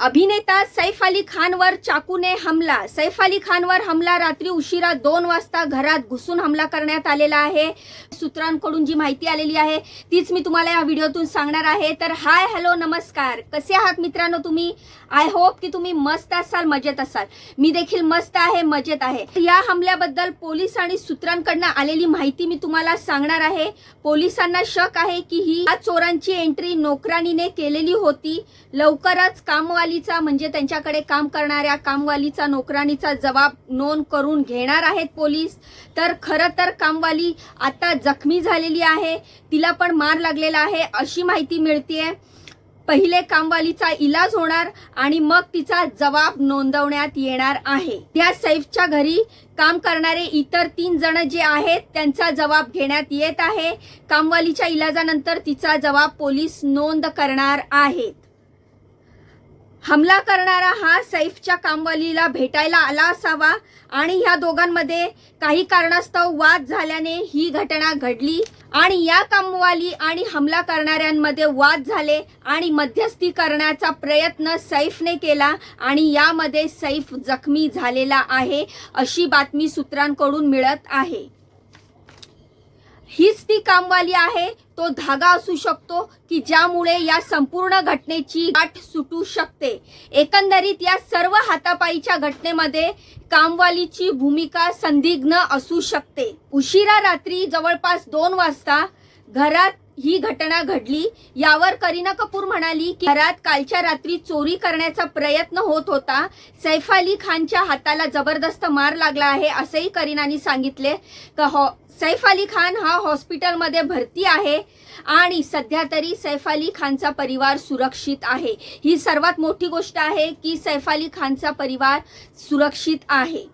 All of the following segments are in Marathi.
अभिनेता सैफ अली खानवर चाकूने हमला. सैफ अली खानवर हमला रात्री उशिरा दोन वाजता घरात घुसून हमला करण्यात आलेला आहे. सूत्रांकडून जी माहिती आलेली आहे तीच मी तुम्हाला या व्हिडिओतून सांगणार आहे. तर हाय हॅलो नमस्कार. कसे आहात मित्रांनो तुम्ही? आय होप की तुम्ही मस्त असाल मजेत असाल. मी देखील मस्त आहे मजेत आहे. या हमल्याबद्दल पोलीस आणि सूत्रांकडनं आलेली माहिती मी तुम्हाला सांगणार आहे. पोलिसांना शक आहे की ही या चोरांची एंट्री नोकराणीने केलेली होती. लवकरच कामवालीचा म्हणजे त्यांच्याकडे काम करणाऱ्या कामवालीचा नोकरानीचा जबाब नोंद करून घेणार आहेत पोलीस. तर खरं तर कामवाली आता जखमी झालेली आहे तिला पण मार लागलेला आहे अशी माहिती मिळतीये. पहिले कामवालीचा इलाज होणार आणि मग तिचा जबाब नोंदवण्यात येणार आहे. त्या सैफच्या घरी काम करणारे इतर तीन जण जे आहेत त्यांचा जबाब घेण्यात येत आहे. कामवालीच्या इलाजानंतर तिचा जबाब पोलीस नोंद करणार आहेत. हमला करणारा हा सैफच्या कामवालीला भेटायला आला असावा आणि ह्या दोघांमध्ये काही कारणास्तव वाद झाल्याने ही घटना घडली आणि या कामवाली आणि हमला करणाऱ्यांमध्ये वाद झाले आणि मध्यस्थी करण्याचा प्रयत्न सैफने केला आणि यामध्ये सैफ जखमी झालेला आहे अशी बातमी सूत्रांकडून मिळत आहे. हीच ती कामवाली आहे तो धागा असू शकतो की ज्यामुळे या संपूर्ण घटनेची गाठ सुटू शकते. एकंदरीत या सर्व हातापाईच्या घटनेमध्ये कामवालीची भूमिका संदिग्ध असू शकते. उशिरा रात्री जवळपास दोन वाजता घरात ही घटना घडली. यावर करीना कपूर म्हणाली की घरात कालच्या रात्री चोरी करण्याचा प्रयत्न होत होता. सैफ अली खानच्या हाताला जबरदस्त मार लागला आहे असेही करीनाने सांगितले. हॉ हो, सैफ अली खान हा हॉस्पिटलमध्ये भरती आहे आणि सध्या तरी सैफ अली खानचा परिवार सुरक्षित आहे. ही सर्वात मोठी गोष्ट आहे की सैफ अली खानचा परिवार सुरक्षित आहे.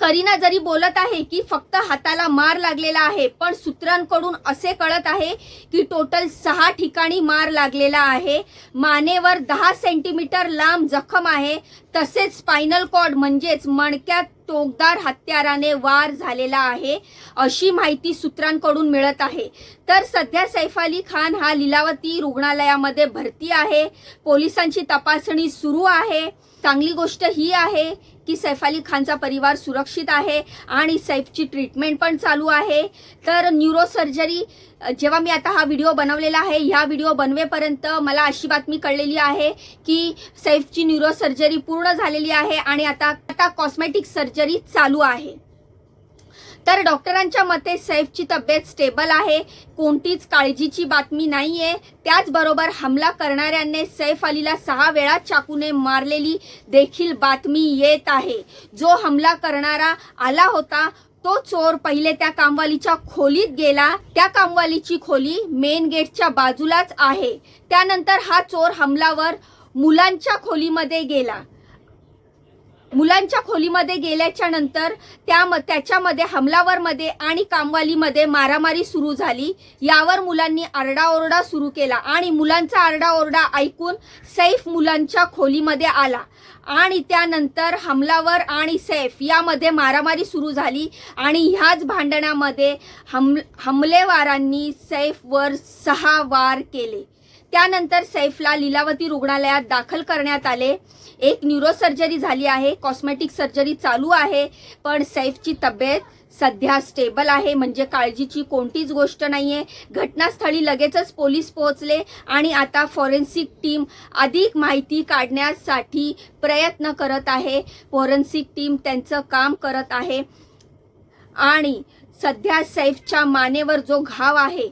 करीना जरी बोलत आहे की फक्त हाताला मार लागलेला आहे पण सूत्रांकडून असे कळत आहे की टोटल सहा ठिकाणी मार लागलेला आहे. मानेवर दहा सेंटीमीटर लांब जखम आहे. तसेच स्पायनल कॉर्ड म्हणजेच मणक्यात टोकदार हत्याराने वार झालेला आहे अशी माहिती सूत्रांकडून मिळत आहे. तर सध्या सैफ अली खान हा लिलावती रुग्णालयामध्ये भरती आहे. पोलिसांची तपासणी सुरू आहे. चांगली गोष्ट ही आहे की सैफ अली खानचा परिवार सुरक्षित आहे आणि सैफची ट्रीटमेंट पण चालू आहे. तर न्यूरोसर्जरी जेव्हा मी आता हा व्हिडिओ बनवलेला आहे ह्या व्हिडिओ बनवेपर्यंत मला अशी बातमी कळलेली आहे की सैफची न्यूरोसर्जरी पूर्ण झालेली आहे आणि आता आता कॉस्मेटिक सर्जरी चालू आहे. तर डॉक्टरांच्या मते सैफची तब्येत स्टेबल आहे. कोणतीच काळजीची बातमी नाही आहे त्याचबरोबर हमला करणाऱ्यांनी सैफ अलीला सहा वेळा चाकूने मारलेली देखील बातमी येत आहे. जो हमला करणारा आला होता तो चोर पहिले त्या कामवालीच्या खोलीत गेला. त्या कामवालीची खोली मेन गेटच्या बाजूलाच आहे. त्यानंतर हा चोर हमलावर मुलांच्या खोलीमध्ये गेला. मुलांच्या खोलीमध्ये गेल्याच्यानंतर त्या त्याच्यामध्ये हमलावरमध्ये आणि कामवालीमध्ये मारामारी सुरू झाली. यावर मुलांनी आरडाओरडा सुरू केला आणि मुलांचा आरडाओरडा ऐकून सैफ मुलांच्या खोलीमध्ये आला. आणि त्यानंतर हमलावर आणि सैफ यामध्ये मारामारी सुरू झाली आणि ह्याच भांडणामध्ये हम हमलेवारांनी सैफवर सहा वार केले. त्यानंतर सैफला लीलावती रुग्णालयात दाखल करण्यात आले. एक न्यूरो सर्जरी झाली आहे. कॉस्मेटिक सर्जरी चालू आहे. पण सैफची तब्येत सध्या स्टेबल आहे. म्हणजे काळजीची कोणतीच गोष्ट नाही आहे घटनास्थळी लगेचच पोलीस पोहोचले आणि आता फॉरेन्सिक टीम अधिक माहिती काढण्यासाठी प्रयत्न करत आहे. फॉरेन्सिक टीम त्यांचं काम करत आहे. आणि सध्या सैफच्या मानेवर जो घाव आहे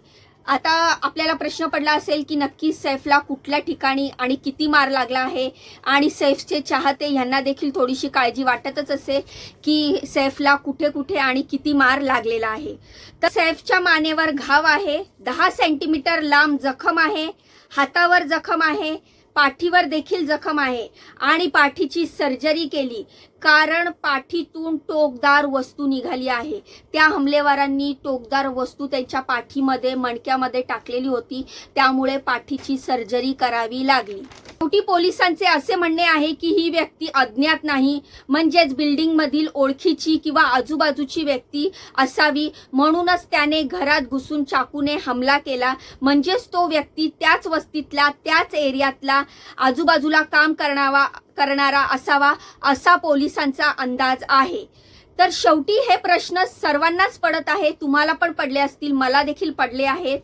आता आपल्याला प्रश्न पडला असेल की नक्की सैफला कुठल्या ठिकाणी आणि किती मार लागला आहे? आणि सैफचे चाहते यांना देखील थोडीशी काळजी वाटतच असेल की सैफला कुठे कुठे आणि किती मार लागलेला आहे. तर सैफच्या मानेवर घाव आहे दहा सेंटीमीटर लांब जखम आहे हातावर जखम आहे पाठीवर देखील जखम आहे. आणि पाठीची सर्जरी केली. कारण पाठीतून टोकदार वस्तू निघाली आहे. त्या हमलेवारांनी टोकदार वस्तू त्यांच्या पाठीमध्ये मणक्यामध्ये टाकलेली होती. त्यामुळे पाठीची सर्जरी करावी लागली. शेवटी पोलिसांचे असे म्हणणे आहे की ही व्यक्ती अज्ञात नाही म्हणजेच बिल्डिंगमधील ओळखीची किंवा आजूबाजूची व्यक्ती असावी. म्हणूनच त्याने घरात घुसून चाकूने हमला केला. म्हणजेच तो व्यक्ती त्याच वस्तीतला त्याच एरियातला आजूबाजूला काम करणावा करणारा असावा असा पोलिसांचा अंदाज आहे. तर शेवटी हे प्रश्न सर्वांनाच पडत आहे. तुम्हाला पण पडले असतील मला देखील पडले आहेत.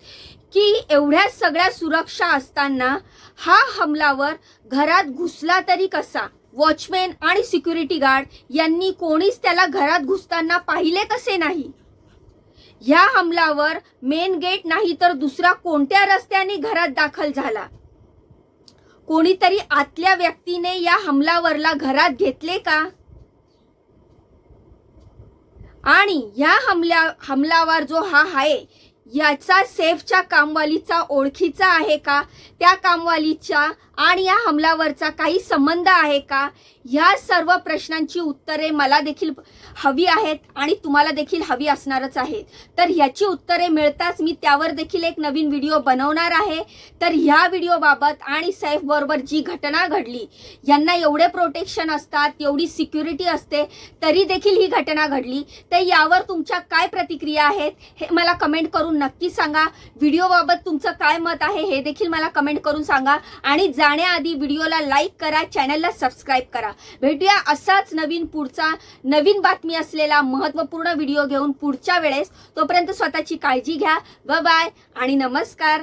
की एवढ्या सगळ्या सुरक्षा असताना हा हमलावर घरात घुसला तरी कसा? वॉचमॅन आणि सिक्युरिटी गार्ड यांनी कोणीच त्याला घरात घुसताना पाहिले कसे नाही? ह्या हमलावर मेन गेट नाही तर दुसरा कोणत्या रस्त्याने घरात दाखल झाला? कोणीतरी आतल्या व्यक्तीने या हमलावरला घरात घेतले का? आणि ह्या हमल्या हमलावर जो हा आहे याचा सेफच्या कामवालीचा ओळखीचा आहे का? त्या कामवालीच्या आणि या हमलावरचा काही संबंध आहे का? ह्या सर्व प्रश्नांची उत्तरे मला देखील हवी आहेत आणि तुम्हाला देखील हवी असणारच आहेत. तर ह्याची उत्तरे मिळताच मी त्यावर देखील एक नवीन व्हिडिओ बनवणार आहे. तर ह्या व्हिडिओबाबत आणि सैफबरोबर जी घटना घडली यांना एवढे प्रोटेक्शन असतात एवढी सिक्युरिटी असते तरी देखील ही घटना घडली. तर यावर तुमच्या काय प्रतिक्रिया आहेत हे मला कमेंट करून करून नक्की सांगा. व्हिडिओबाबत तुमचं काय मत आहे हे देखील मला कमेंट करून सांगा. आणि जाण्याआधी व्हिडिओला लाईक करा चॅनलला सबस्क्राईब करा. भेटूया असाच नवीन पुढचा नवीन बातमी असलेला महत्त्वपूर्ण व्हिडिओ घेऊन पुढच्या वेळेस. तोपर्यंत स्वतःची काळजी घ्या. ब बाय आणि नमस्कार.